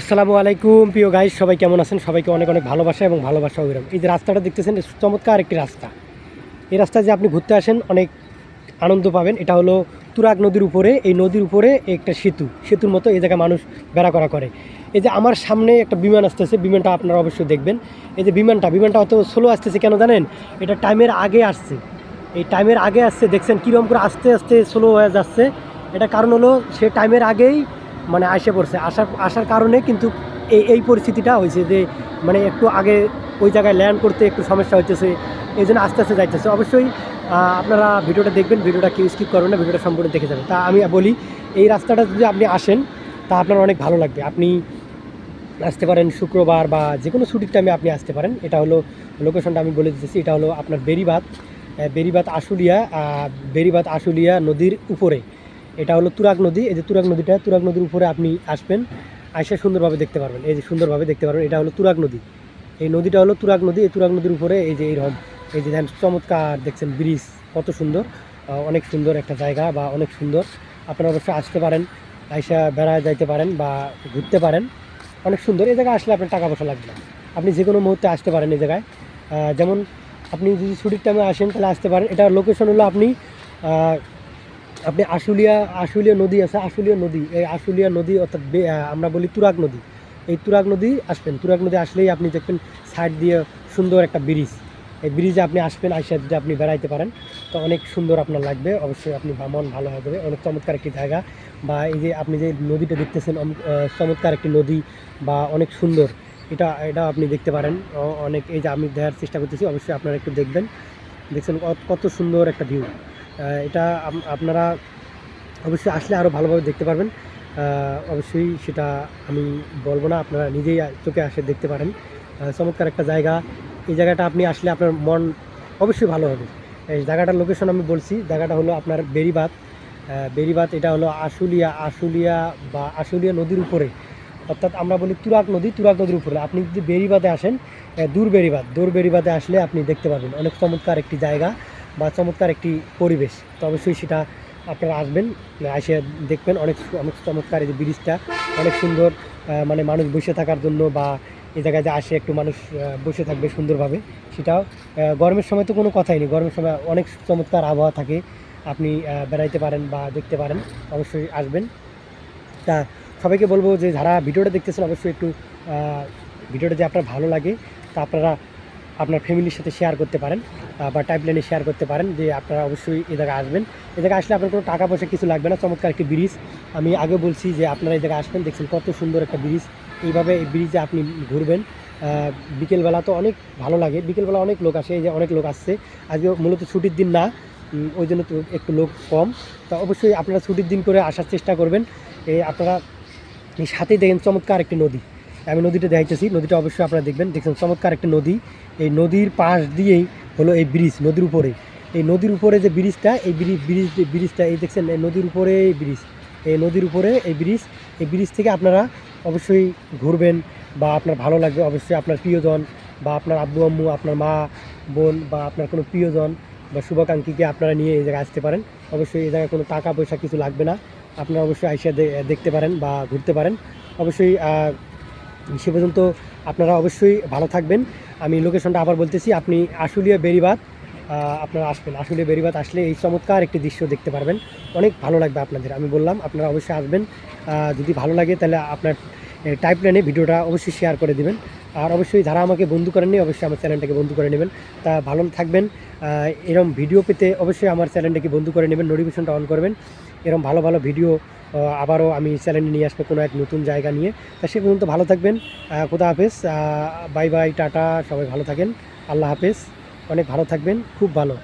আসসালামু আলাইকুম। প্রিয় গাইজ সবাই কেমন আছেন? সবাইকে অনেক অনেক ভালোবাসা এবং ভালোবাসা অবিরাম এই যে রাস্তাটা দেখতেছেন চমৎকার একটি রাস্তা। এই রাস্তায় যে আপনি ঘুরতে আসেন, অনেক আনন্দ পাবেন। এটা হলো তুরাগ নদীর উপরে, এই নদীর উপরে একটা সেতু। সেতুর মতো এই জায়গায় মানুষ বেড়া করা করে। এই যে আমার সামনে একটা বিমান আসতেছে, বিমানটা আপনারা অবশ্যই দেখবেন। এই যে বিমানটা বিমানটা অত স্লো আসতেছে কেন জানেন? এটা টাইমের আগে আসছে। এই টাইমের আগে আসছে, দেখছেন কীরকম করে আস্তে আস্তে স্লো হয়ে যাচ্ছে। এটা কারণ হলো, সে টাইমের আগেই মানে আসে পড়ছে। আসার আসার কারণে কিন্তু এই এই পরিস্থিতিটা হয়েছে যে মানে একটু আগে ওই জায়গায় ল্যান্ড করতে একটু সমস্যা হচ্ছে এই জন্য আস্তে আস্তে যাইতেছে। অবশ্যই আপনারা ভিডিওটা দেখবেন, ভিডিওটা কেউ স্কিপ করবেন না, ভিডিওটা সম্পূর্ণ দেখে যাবেন। তা আমি বলি, এই রাস্তাটা যদি আপনি আসেন, তা আপনার অনেক ভালো লাগবে। আপনি আসতে পারেন শুক্রবার বা যে কোনো ছুটির টাইমে আপনি আসতে পারেন। এটা হলো লোকেশনটা আমি বলে দিতেছি। এটা হলো আপনার বেরিবাদ বেরিবাদ আশুলিয়া বেরিবাদ আশুলিয়া নদীর উপরে। এটা হলো তুরাগ নদী। এই যে তুরাগ নদীটা, তুরাগ নদীর উপরে আপনি আসবেন, আইসা সুন্দরভাবে দেখতে পারবেন। এই যে সুন্দরভাবে দেখতে পারবেন, এটা হলো তুরাগ নদী। এই নদীটা হলো তুরাগ নদী। এই তুরাগ নদীর উপরে এই যে এইরকম এই যে দেখেন চমৎকার দেখছেন ব্রিজ, কত সুন্দর। অনেক সুন্দর একটা জায়গা বা অনেক সুন্দর। আপনারা অবশ্যই আসতে পারেন, আইসা বেড়ায় যাইতে পারেন বা ঘুরতে পারেন। অনেক সুন্দর। এই জায়গায় আসলে আপনার টাকা পয়সা লাগবে না। আপনি যে কোনো মুহূর্তে আসতে পারেন এই জায়গায়। যেমন আপনি যদি ছুটির টাইমে আসেন, তাহলে আসতে পারেন। এটা লোকেশন হলো আপনি আপনি আশুলিয়া আশুলিয়া নদী আছে, আশুলিয়া নদী, এই আশুলিয়া নদী অর্থাৎ আমরা বলি তুরাগ নদী। এই তুরাগ নদী আসবেন। তুরাগ নদী আসলেই আপনি দেখবেন সাইড দিয়ে সুন্দর একটা ব্রিজ। এই ব্রিজে আপনি আসবেন, আইসা যদি আপনি বেড়াইতে পারেন, তো অনেক সুন্দর আপনার লাগবে। অবশ্যই আপনি ভ্রমণ ভালো যাবে অনেক চমৎকার একটি জায়গা। বা এই যে আপনি যে নদীটা দেখতেছেন চমৎকার একটি নদী বা অনেক সুন্দর। এটা এটা আপনি দেখতে পারেন। অনেক এই যে আমি দেখার চেষ্টা করতেছি, অবশ্যই আপনারা একটু দেখবেন। দেখছেন কত সুন্দর একটা ভিউ এটা আপনারা অবশ্যই আসলে আরও ভালোভাবে দেখতে পারবেন। অবশ্যই সেটা আমি বলব না আপনারা নিজেই চোখে আসে দেখতে পারেন। চমৎকার একটা জায়গা। এই জায়গাটা আপনি আসলে আপনার মন অবশ্যই ভালো হবে। এই জায়গাটার লোকেশন আমি বলছি জায়গাটা হলো আপনার বেরিবাদ আহ, বেরিবাদ এটা হলো আশুলিয়া আশুলিয়া বা আশুলিয়া নদীর উপরে। অর্থাৎ আমরা বলি তুরাগ নদী তুরাগ নদীর উপরে। আপনি যদি বেরিবাদে আসেন দূর বেরিবাদ দূর বেরিবাদে আসলে আপনি দেখতে পাবেন অনেক চমৎকার একটি জায়গা। বা চমৎকার একটি পরিবেশ। তো অবশ্যই সেটা আপনারা আসবেন, এসে দেখবেন অনেক অনেক চমৎকার এই যে ব্রিজটা। অনেক সুন্দর মানে মানুষ বসে থাকার জন্য বা এই জায়গায় যে আসে একটু মানুষ বসে থাকবে সুন্দরভাবে। সেটাও গরমের সময় তো কোনো কথাই নেই। গরমের সময় অনেক চমৎকার আবহাওয়া থাকে। আপনি বেড়াইতে পারেন বা দেখতে পারেন, অবশ্যই আসবেন। তা সবাইকে বলব যে, যারা ভিডিওটা দেখতেছেন, অবশ্যই একটু ভিডিওটা যে আপনার ভালো লাগে, তা আপনারা আপনার ফ্যামিলির সাথে শেয়ার করতে পারেন বা টাইপলাইনে শেয়ার করতে পারেন যে আপনারা অবশ্যই এ জায়গায় আসবেন। এ জায়গায় আসলে আপনার কোনো টাকা পয়সা কিছু লাগবে না, চমৎকার একটি ব্রিজ। আমি আগে বলছি যে আপনারা এই জায়গায় আসবেন, দেখছেন কত সুন্দর একটা ব্রিজ। এইভাবে এই ব্রিজে আপনি ঘুরবেন। বিকেলবেলা তো অনেক ভালো লাগে, বিকেলবেলা অনেক লোক আসে, এই যে অনেক লোক আসছে। আজকে মূলত ছুটির দিন না ওই জন্য তো একটু লোক কম। তা অবশ্যই আপনারা ছুটির দিন করে আসার চেষ্টা করবেন। এই আপনারা সাথেই দেখেন চমৎকার একটি নদী। আমি নদীটা দেখাইতেছি নদীটা অবশ্যই আপনারা দেখবেন। দেখছেন, চমৎকার একটা নদী। এই নদীর পাশ দিয়েই হলো এই ব্রিজ, নদীর উপরে। এই নদীর উপরে যে ব্রিজটা, এই ব্রিজ ব্রিজ ব্রিজটা, এই দেখছেন, এই নদীর উপরে এই ব্রিজ। এই নদীর উপরে এই ব্রিজ এই ব্রিজ থেকে আপনারা অবশ্যই ঘুরবেন বা আপনার ভালো লাগবে অবশ্যই আপনার প্রিয়জন বা আপনার আব্বু, আম্মু, আপনার মা, বোন বা আপনার কোনো প্রিয়জন বা শুভাকাঙ্ক্ষীকে আপনারা নিয়ে এই জায়গায় আসতে পারেন। অবশ্যই এই জায়গায় কোনো টাকা পয়সা কিছু লাগবে না। আপনারা অবশ্যই আইসা দেখতে পারেন বা ঘুরতে পারেন। অবশ্যই সে পর্যন্ত আপনারা অবশ্যই ভালো থাকবেন। আমি লোকেশনটা আবার বলতেছি, আপনি আশুলিয়া বেরিবাদ আপনারা আসবেন। আশুলিয়া বেরিবাদ আসলে এই চমৎকার একটি দৃশ্য দেখতে পারবেন। অনেক ভালো লাগবে আপনাদের, আমি বললাম, আপনারা অবশ্যই আসবেন। যদি ভালো লাগে তাহলে আপনার টাইপ লাইনে ভিডিওটা অবশ্যই শেয়ার করে দিবেন। আর অবশ্যই যারা আমাকে বন্ধু করেননি, অবশ্যই আমার চ্যানেলটাকে বন্ধু করে নেবেন। তা ভালো থাকবেন। এরম ভিডিও পেতে অবশ্যই আমার চ্যানেলটাকে বন্ধু করে নেবেন নোটিফিকেশনটা অন করবেন। এরম ভালো ভালো ভিডিও আবারও আমি চ্যানেলে নিয়ে আসব কোনো এক নতুন জায়গা নিয়ে। তা সে পর্যন্ত ভালো থাকবেন। খোদা হাফেজ। বাই বাই টাটা, সবাই ভালো থাকেন। আল্লাহ হাফেজ। অনেক ভালো থাকবেন। খুব ভালো।